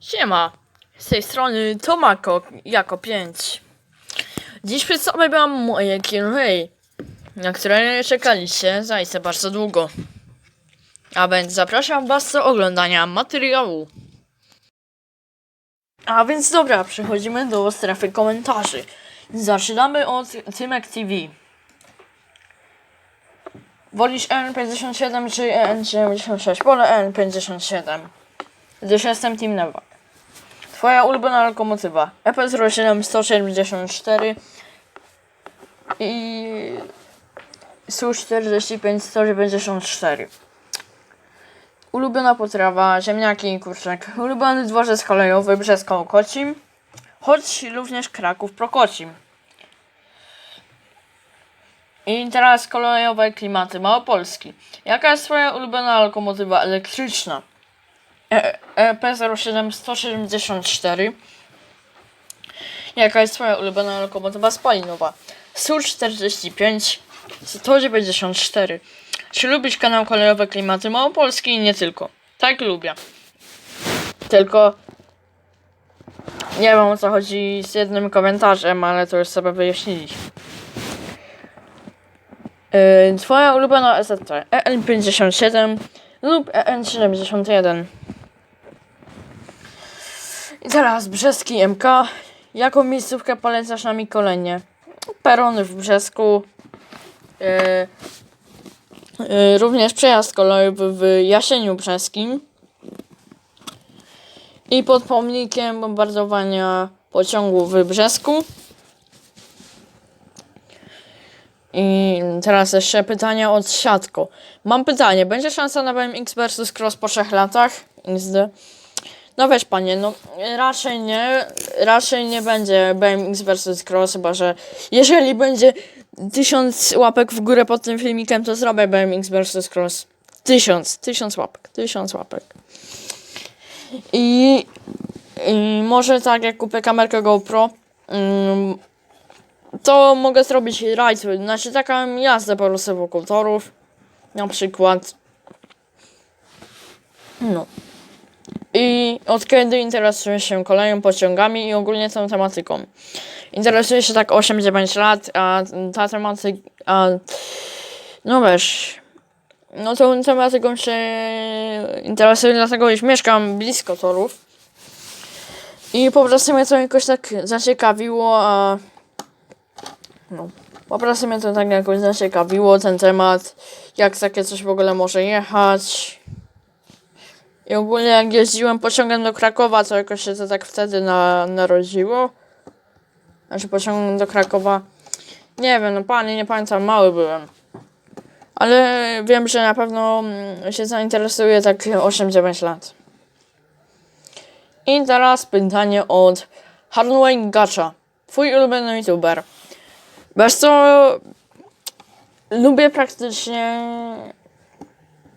Siema, z tej strony Tomako jako 5. Dziś przedstawiam moje Q&A, na które czekaliście zaiste bardzo długo. A więc zapraszam was do oglądania materiału. A więc dobra, przechodzimy do strefy komentarzy. Zaczynamy od Tymek TV. Wolisz N57 czy N96? Wolę N57. Gdyż jestem Team Neva. Twoja ulubiona lokomotywa. E EP07 174 i Su-45 194. Ulubiona potrawa, ziemniaki i kurczak. Ulubiony dworzec kolejowy Brzesko Kocim, choć również Kraków Prokocim. I teraz kolejowe klimaty Małopolski. Jaka jest twoja ulubiona lokomotywa elektryczna? E- EP07 174. Jaka jest twoja ulubiona lokomotywa spalinowa? Su-45 194. Czy lubisz kanał Kolejowe Klimaty Małopolski i nie tylko? Tak, lubię. Tylko nie wiem o co chodzi z jednym komentarzem, ale to już sobie wyjaśniliśmy. Yy, twoja ulubiona SZ EN57 lub EN71. I teraz Brzeski MK. Jaką miejscówkę polecasz na Mikolenie? Perony w Brzesku. Yy, yy, również przejazd kolejowy w Jasieniu Brzeskim. I pod pomnikiem bombardowania pociągu w Brzesku. I teraz jeszcze pytania od Siatko. Mam pytanie, będzie szansa na BMX versus Cross po 3 latach? XD. No wiesz panie, no raczej nie, raczej nie będzie BMX vs Cross, chyba że jeżeli będzie tysiąc łapek w górę pod tym filmikiem, to zrobię BMX vs Cross. Tysiąc, tysiąc łapek, tysiąc łapek. I, i może tak jak kupię kamerkę GoPro, ym, to mogę zrobić rajd, znaczy taką jazdę po prostu wokół torów, na przykład. No. I od kiedy interesuję się koleją, pociągami i ogólnie tą tematyką. Interesuję się tak 8-9 lat, a ta tematyka, a no wiesz, no tą tematyką się interesuję dlatego, iż mieszkam blisko torów. I po prostu mnie to jakoś tak zaciekawiło, a no, po prostu mnie to tak jakoś zaciekawiło, ten temat, jak takie coś w ogóle może jechać. I ogólnie jak jeździłem pociągiem do Krakowa, to jakoś się to tak wtedy na, narodziło. Znaczy pociągiem do Krakowa. Nie wiem, no panie, nie pamiętam, mały byłem. Ale wiem, że na pewno mm, się zainteresuje tak 8-9 lat. I teraz pytanie od Harnway Gacha. Twój ulubiony youtuber. Wiesz co, lubię praktycznie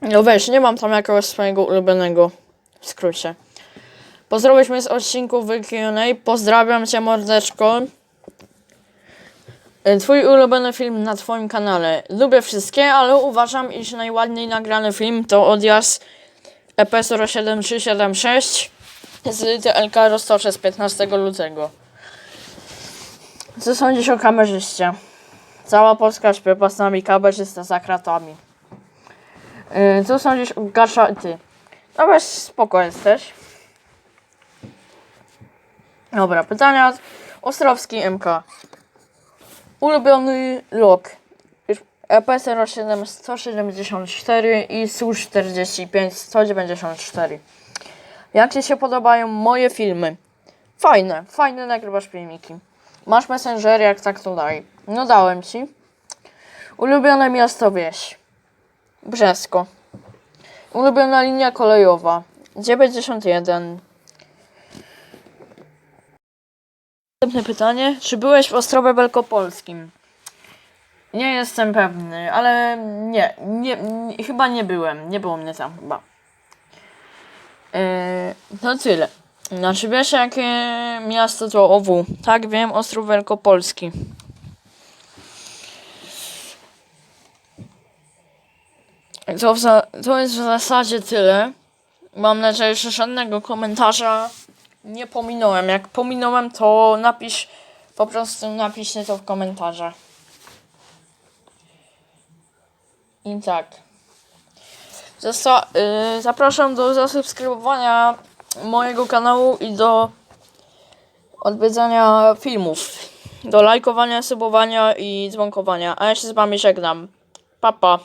no wiesz, nie mam tam jakiegoś swojego ulubionego w skrócie. Pozdrowisz z odcinków w Q&A. Pozdrawiam cię mordeczko. E, Twój ulubiony film na twoim kanale. Lubię wszystkie, ale uważam, iż najładniej nagrany film to odjazd E EP07376 z TLK Roztocze z 15 lutego. Co sądzisz o kamerzyście? Cała Polska śpiewa pasami, kamerzysta za kratami. Yy, co sądzisz o Gasza ty? No weź spoko jesteś. Dobra, pytania Ostrowski MK. Ulubiony lok. E EP07 174 i SU45 194. Jak Ci się podobają moje filmy? Fajne, fajne nagrywasz filmiki. Masz messenger, jak tak to daj. No dałem Ci. Ulubione miasto wieś. Brzesko. Ulubiona linia kolejowa. 91. Następne pytanie. Czy byłeś w Ostrowie Wielkopolskim? Nie jestem pewny, ale nie, nie, nie chyba nie byłem. Nie było mnie tam chyba. Yy, to tyle. Znaczy wiesz jakie miasto to OW? Tak wiem, Ostrów Wielkopolski. To, to jest w zasadzie tyle. Mam nadzieję, że żadnego komentarza nie pominąłem. Jak pominąłem, to napisz, po prostu napiszcie to w komentarzach. I tak. Zosta- y, zapraszam do zasubskrybowania mojego kanału i do odwiedzania filmów. Do lajkowania, subowania i dzwonkowania. A ja się z wami żegnam. Pa, pa.